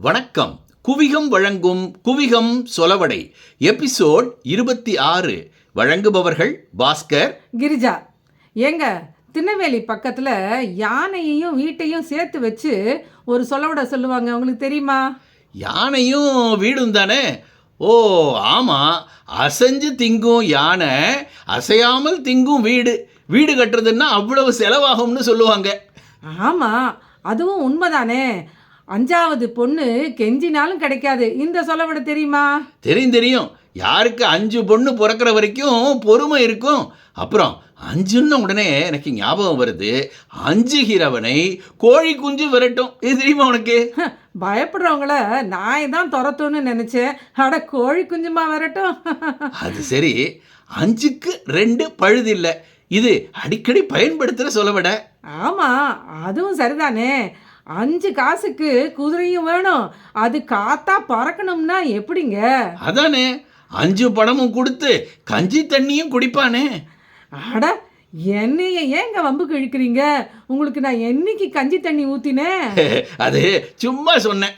வணக்கம். குவிகம் வழங்கும் குவிகம் சொலவடை எபிசோட் இருபத்தி ஆறு. வழங்குபவர்கள் பாஸ்கர் கிரிஜா. ஏங்க திருநெல்வேலி பக்கத்தில் யானையையும் வீட்டையும் சேர்த்து வச்சு ஒரு சொல்லவிட சொல்லுவாங்க. உங்களுக்கு தெரியுமா? யானையும் வீடும் தானே? ஓ ஆமாம் அசைஞ்சு திங்கும் யானை அசையாமல் திங்கும் வீடு. வீடு கட்டுறதுன்னா அவ்வளவு செலவாகும்னு சொல்லுவாங்க. ஆமாம் அதுவும் உண்மைதானே? அஞ்சாவது பொண்ணு கெஞ்சினாலும் கிடைக்காது. இந்த சொல்லவிட தெரியுமா? தெரியும் தெரியும். யாருக்கு அஞ்சு பொண்ணு பிறக்கிற வரைக்கும் பொறுமை இருக்கும். அப்புறம் அஞ்சுன்ன உடனே எனக்கு ஞாபகம் வருது. அஞ்சுகிறவனை கோழி குஞ்சு விரட்டும். இது தெரியுமா உனக்கு? பயப்படுறவங்கள நாய் தான் துரத்தும்னு நினச்சேன். அட கோழி குஞ்சுமா வரட்டும். அது சரி. அஞ்சுக்கு ரெண்டு பழுதில்லை இது அடிக்கடி பயன்படுத்துகிற சொல்லவிட ஆமாம் அதுவும் சரிதானே. அஞ்சு காசுக்கு குதிரையும் வேணும். அது காத்தா பறக்கணும்னா எப்படிங்க? அதானே அஞ்சு பணமும் கொடுத்து கஞ்சி தண்ணியும் குடிப்பானே. அட என்னைய ஏங்க வம்புக்கு இழுக்கிறீங்க உங்களுக்கு நான் என்னைக்கு கஞ்சி தண்ணி ஊத்தினேன்? அது சும்மா சொன்னேன்.